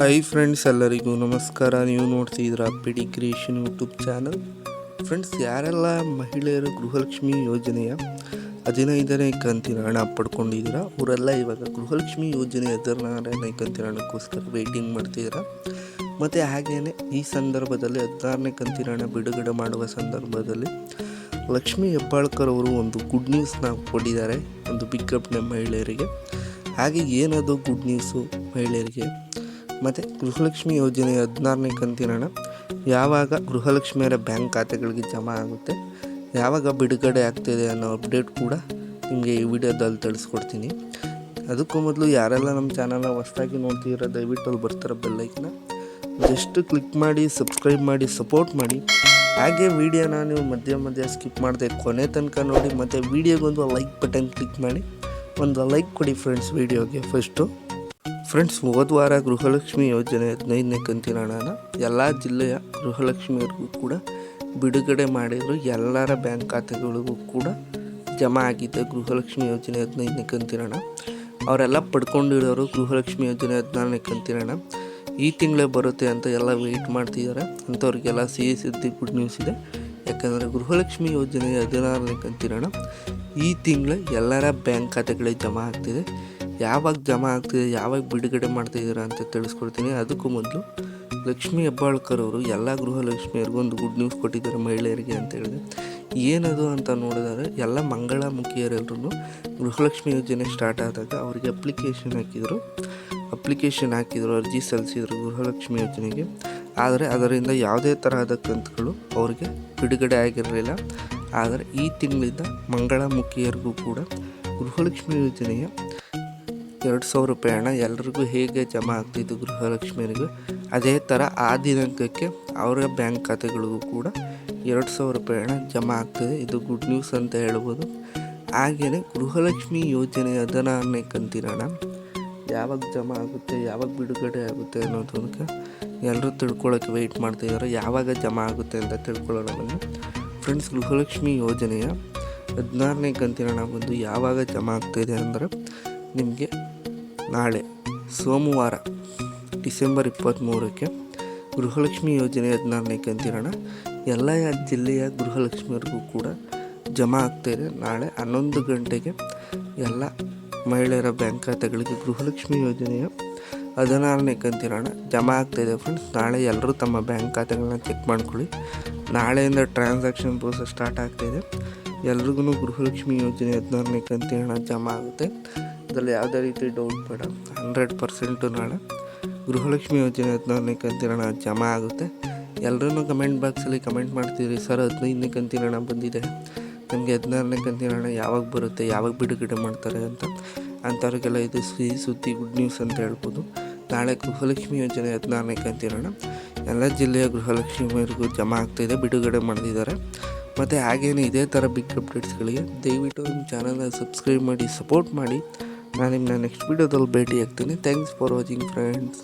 Hi friends ಎಲ್ಲರಿಗೂ ನಮಸ್ಕಾರ. ನೀವು ನೋಡ್ತಿದ್ದೀರಾ PD creation YouTube channel friends ಯಾರೆಲ್ಲ ಮಹಿಳೆಯರು ಗೃಹಲಕ್ಷ್ಮಿ ಯೋಜನೆಯ ಹದಿನೈದನೇ ಕಂತಿನ ಹಣ ಪಡ್ಕೊಂಡಿದ್ದೀರಾ? ಅವರೆಲ್ಲ ಇವಾಗ ಗೃಹಲಕ್ಷ್ಮಿ ಯೋಜನೆ ಹದಿನಾರನೇ ಕಂತಿನ ಹಣಕ್ಕೋಸ್ಕರ ವೇಟಿಂಗ್ ಮಾಡ್ತಿದ್ದೀರಾ ಮತ್ತು ಹಾಗೆಯೇ ಈ ಸಂದರ್ಭದಲ್ಲಿ ಹದಿನಾರನೇ ಕಂತಿನ ಹಣ ಬಿಡುಗಡೆ ಮಾಡುವ ಸಂದರ್ಭದಲ್ಲಿ ಲಕ್ಷ್ಮೀ ಹೆಬ್ಬಾಳ್ಕರ್ ಅವರು ಒಂದು ಗುಡ್ ನ್ಯೂಸ್ನ ಕೊಟ್ಟಿದ್ದಾರೆ ಒಂದು ಬಿಗ್ ಮಹಿಳೆಯರಿಗೆ. ಹಾಗೆ ಏನದು ಗುಡ್ ನ್ಯೂಸು ಮಹಿಳೆಯರಿಗೆ? ಮತ್ತು ಗೃಹಲಕ್ಷ್ಮಿ ಯೋಜನೆ ಹದಿನಾರನೇ ಕಂತಿನ ಯಾವಾಗ ಗೃಹಲಕ್ಷ್ಮಿಯರ ಬ್ಯಾಂಕ್ ಖಾತೆಗಳಿಗೆ ಜಮಾ ಆಗುತ್ತೆ, ಯಾವಾಗ ಬಿಡುಗಡೆ ಆಗ್ತಿದೆ ಅನ್ನೋ ಅಪ್ಡೇಟ್ ಕೂಡ ನಿಮಗೆ ಈ ವಿಡಿಯೋದಲ್ಲಿ ತಿಳಿಸ್ಕೊಡ್ತೀನಿ. ಅದಕ್ಕೂ ಮೊದಲು ಯಾರೆಲ್ಲ ನಮ್ಮ ಚಾನಲ್ನ ಹೊಸ್ದಾಗಿ ನೋಡ್ತಿರೋ ದಯವಿಟ್ಟು ಅಲ್ಲಿ ಬರ್ತಾರೋ ಬೆಲ್ಲೈಕ್ನ ಜಸ್ಟ್ ಕ್ಲಿಕ್ ಮಾಡಿ ಸಬ್ಸ್ಕ್ರೈಬ್ ಮಾಡಿ ಸಪೋರ್ಟ್ ಮಾಡಿ. ಹಾಗೆ ವಿಡಿಯೋನ ನೀವು ಮಧ್ಯ ಮಧ್ಯ ಸ್ಕಿಪ್ ಮಾಡಿದೆ ಕೊನೆ ತನಕ ನೋಡಿ, ಮತ್ತು ವಿಡಿಯೋಗೊಂದು ಲೈಕ್ ಬಟನ್ ಕ್ಲಿಕ್ ಮಾಡಿ. ಒಂದು ಲೈಕ್ ಕೊಡಿ ಫ್ರೆಂಡ್ಸ್ ವಿಡಿಯೋಗೆ ಫಸ್ಟು ಫ್ರೆಂಡ್ಸ್ ಹೋದ ವಾರ ಗೃಹಲಕ್ಷ್ಮಿ ಯೋಜನೆ ಹದಿನೈದನೇ ಕಂತಿನ ಹಣನ ಎಲ್ಲ ಜಿಲ್ಲೆಯ ಗೃಹಲಕ್ಷ್ಮಿಯರಿಗೂ ಕೂಡ ಬಿಡುಗಡೆ ಮಾಡಿದ್ರು ಎಲ್ಲರ ಬ್ಯಾಂಕ್ ಖಾತೆಗಳಿಗೂ ಕೂಡ ಜಮಾ ಆಗಿದೆ ಗೃಹಲಕ್ಷ್ಮಿ ಯೋಜನೆ ಹದಿನೈದನೇ ಕಂತಿನ ಹಣ. ಅವರೆಲ್ಲ ಪಡ್ಕೊಂಡಿರೋರು ಗೃಹಲಕ್ಷ್ಮಿ ಯೋಜನೆ ಹದಿನಾರನೇ ಕಂತಿನ ಹಣ. ಈ ತಿಂಗಳೇ ಬರುತ್ತೆ ಅಂತ ಎಲ್ಲ ವೆಯ್ಟ್ ಮಾಡ್ತಿದ್ದಾರೆ ಅಂಥವ್ರಿಗೆಲ್ಲ ಸಿಹಿ ಸುದ್ದಿ ಗುಡ್ ನ್ಯೂಸ್ ಇದೆ. ಯಾಕಂದರೆ ಗೃಹಲಕ್ಷ್ಮಿ ಯೋಜನೆ ಹದಿನಾರನೇ ಕಂತಿನ ಹಣ ಈ ತಿಂಗಳ ಎಲ್ಲರ ಬ್ಯಾಂಕ್ ಖಾತೆಗಳಿಗೆ ಜಮಾ ಆಗ್ತಿದೆ. ಯಾವಾಗ ಜಮಾ ಆಗ್ತಿದೆ, ಯಾವಾಗ ಬಿಡುಗಡೆ ಮಾಡ್ತಿದ್ದೀರಾ ಅಂತ ತಿಳಿಸ್ಕೊಡ್ತೀನಿ. ಅದಕ್ಕೂ ಮೊದಲು ಲಕ್ಷ್ಮೀ ಹೆಬ್ಬಾಳ್ಕರ್ ಅವರು, ಎಲ್ಲ ಗೃಹಲಕ್ಷ್ಮಿಯರಿಗೂ ಒಂದು ಗುಡ್ ನ್ಯೂಸ್ ಕೊಟ್ಟಿದ್ದಾರೆ ಮಹಿಳೆಯರಿಗೆ ಅಂತ ಹೇಳಿದೆ ಏನದು ಅಂತ ನೋಡಿದರೆ, ಎಲ್ಲ ಮಂಗಳಮುಖಿಯರೆಲ್ಲರೂ ಗೃಹಲಕ್ಷ್ಮಿ ಯೋಜನೆ ಸ್ಟಾರ್ಟ್ ಆದಾಗ ಅವರಿಗೆ ಅಪ್ಲಿಕೇಶನ್ ಹಾಕಿದರು. ಅಪ್ಲಿಕೇಶನ್ ಹಾಕಿದರು, ಅರ್ಜಿ ಸಲ್ಲಿಸಿದರು ಗೃಹಲಕ್ಷ್ಮಿ ಯೋಜನೆಗೆ. ಆದರೆ ಅದರಿಂದ ಯಾವುದೇ ತರಹದ ಕಂತುಗಳು ಅವರಿಗೆ ಬಿಡುಗಡೆ ಆಗಿರಲಿಲ್ಲ. ಆದರೆ ಈ ತಿಂಗಳಿಂದ ಮಂಗಳಮುಖಿಯರಿಗೂ ಕೂಡ ಗೃಹಲಕ್ಷ್ಮಿ ಯೋಜನೆಯ ಎರಡು ಸಾವಿರ ರೂಪಾಯಿ ಹಣ ಎಲ್ರಿಗೂ ಹೇಗೆ ಜಮಾ ಆಗ್ತಿತ್ತು ಗೃಹಲಕ್ಷ್ಮಿಯರಿಗೂ, ಅದೇ ಥರ ಆ ದಿನಾಂಕಕ್ಕೆ ಅವರ ಬ್ಯಾಂಕ್ ಖಾತೆಗಳಿಗೂ ಕೂಡ ಎರಡು ಸಾವಿರ ರೂಪಾಯಿ ಹಣ ಜಮಾ ಆಗ್ತದೆ. ಇದು ಗುಡ್ ನ್ಯೂಸ್ ಅಂತ ಹೇಳ್ಬೋದು. ಹಾಗೆಯೇ ಗೃಹಲಕ್ಷ್ಮಿ ಯೋಜನೆ ಹದಿನಾರನೇ ಕಂತಿರೋಣ ಯಾವಾಗ ಜಮಾ ಆಗುತ್ತೆ, ಯಾವಾಗ ಬಿಡುಗಡೆ ಆಗುತ್ತೆ ಅನ್ನೋದಕ್ಕೆ ಎಲ್ಲರೂ ತಿಳ್ಕೊಳ್ಳೋಕೆ ವೆಯ್ಟ್ ಮಾಡ್ತಿದ್ದಾರೆ ಯಾವಾಗ ಜಮಾ ಆಗುತ್ತೆ ಅಂತ ತಿಳ್ಕೊಳ್ಳೋಣ ಫ್ರೆಂಡ್ಸ್ ಗೃಹಲಕ್ಷ್ಮಿ ಯೋಜನೆಯ ಹದಿನಾರನೇ ಕಂತಿನ ಹಣ ಬಂದು ಯಾವಾಗ ಜಮಾ ಆಗ್ತಾಯಿದೆ ಅಂದರೆ ನಿಮಗೆ ನಾಳೆ ಸೋಮವಾರ ಡಿಸೆಂಬರ್ ಇಪ್ಪತ್ತ್ಮೂರಕ್ಕೆ ಗೃಹಲಕ್ಷ್ಮಿ ಯೋಜನೆ ಹದಿನಾರನೇ ಕಂತಿರೋಣ. ಎಲ್ಲ ಜಿಲ್ಲೆಯ ಗೃಹಲಕ್ಷ್ಮಿಯರಿಗೂ ಕೂಡ ಜಮಾ ಆಗ್ತಾಯಿದೆ ನಾಳೆ ಹನ್ನೊಂದು ಗಂಟೆಗೆ ಎಲ್ಲ ಮಹಿಳೆಯರ ಬ್ಯಾಂಕ್ ಖಾತೆಗಳಿಗೆ ಗೃಹಲಕ್ಷ್ಮಿ ಯೋಜನೆಯ ಹದಿನಾರನೇ ಕಂತಿರೋಣ. ಜಮಾ ಆಗ್ತಾಯಿದೆ ಫ್ರೆಂಡ್ಸ್ ನಾಳೆ ಎಲ್ಲರೂ ತಮ್ಮ ಬ್ಯಾಂಕ್ ಖಾತೆಗಳನ್ನ ಚೆಕ್ ಮಾಡ್ಕೊಳ್ಳಿ. ನಾಳೆಯಿಂದ ಟ್ರಾನ್ಸಾಕ್ಷನ್ ಪ್ರೋಸೆಸ್ ಸ್ಟಾರ್ಟ್ ಆಗ್ತಾಯಿದೆ ಎಲ್ರಿಗೂ ಗೃಹಲಕ್ಷ್ಮಿ ಯೋಜನೆ ಹದಿನಾರನೇ ಕಂತಿರೋಣ. ಜಮಾ ಆಗುತ್ತೆ. ಅದರಲ್ಲಿ ಯಾವುದೇ ರೀತಿ ಡೌಟ್ ಬೇಡ. ಹಂಡ್ರೆಡ್ ಪರ್ಸೆಂಟು ನಾಳೆ ಗೃಹಲಕ್ಷ್ಮಿ ಯೋಜನೆ ಹದಿನಾರನೇ ಕಂತಿನ ಜಮಾ ಆಗುತ್ತೆ. ಎಲ್ಲರೂ ಕಮೆಂಟ್ ಬಾಕ್ಸಲ್ಲಿ ಕಮೆಂಟ್ ಮಾಡ್ತೀರಿ. ಸರ್, ಹದಿನೈದನೇ ಕಂತಿನ ಬಂದಿದೆ. ನಮಗೆ ಹದಿನಾರನೇ ಕಂತಿನ ಯಾವಾಗ ಬರುತ್ತೆ, ಯಾವಾಗ ಬಿಡುಗಡೆ ಮಾಡ್ತಾರೆ ಅಂತ ಅಂಥವ್ರಿಗೆಲ್ಲ ಇದು ಸಿಹಿ ಸುದ್ದಿ ಗುಡ್ ನ್ಯೂಸ್ ಅಂತ ಹೇಳ್ಬೋದು. ನಾಳೆ ಗೃಹಲಕ್ಷ್ಮಿ ಯೋಜನೆ ಹದಿನಾರನೇ ಕಂತಿನ ಎಲ್ಲ ಜಿಲ್ಲೆಯ ಗೃಹಲಕ್ಷ್ಮಿಯರಿಗೂ ಜಮಾ ಆಗ್ತಾಯಿದೆ ಬಿಡುಗಡೆ ಮಾಡಿದ್ದಾರೆ ಮತ್ತು ಹಾಗೇನೇ ಇದೇ ಥರ ಬಿಗ್ ಅಪ್ಡೇಟ್ಸ್ಗಳಿಗೆ ದಯವಿಟ್ಟು ನಮ್ಮ ಚಾನಲ್ನ ಸಬ್ಸ್ಕ್ರೈಬ್ ಮಾಡಿ ಸಪೋರ್ಟ್ ಮಾಡಿ. ನಾನು ನಿಮ್ಮನ್ನ ನೆಕ್ಸ್ಟ್ ವೀಡಿಯೋದಲ್ಲಿ ಭೇಟಿ ಆಗ್ತೀನಿ ಥ್ಯಾಂಕ್ಸ್ ಫಾರ್ ವಾಚಿಂಗ್ ಫ್ರೆಂಡ್ಸ್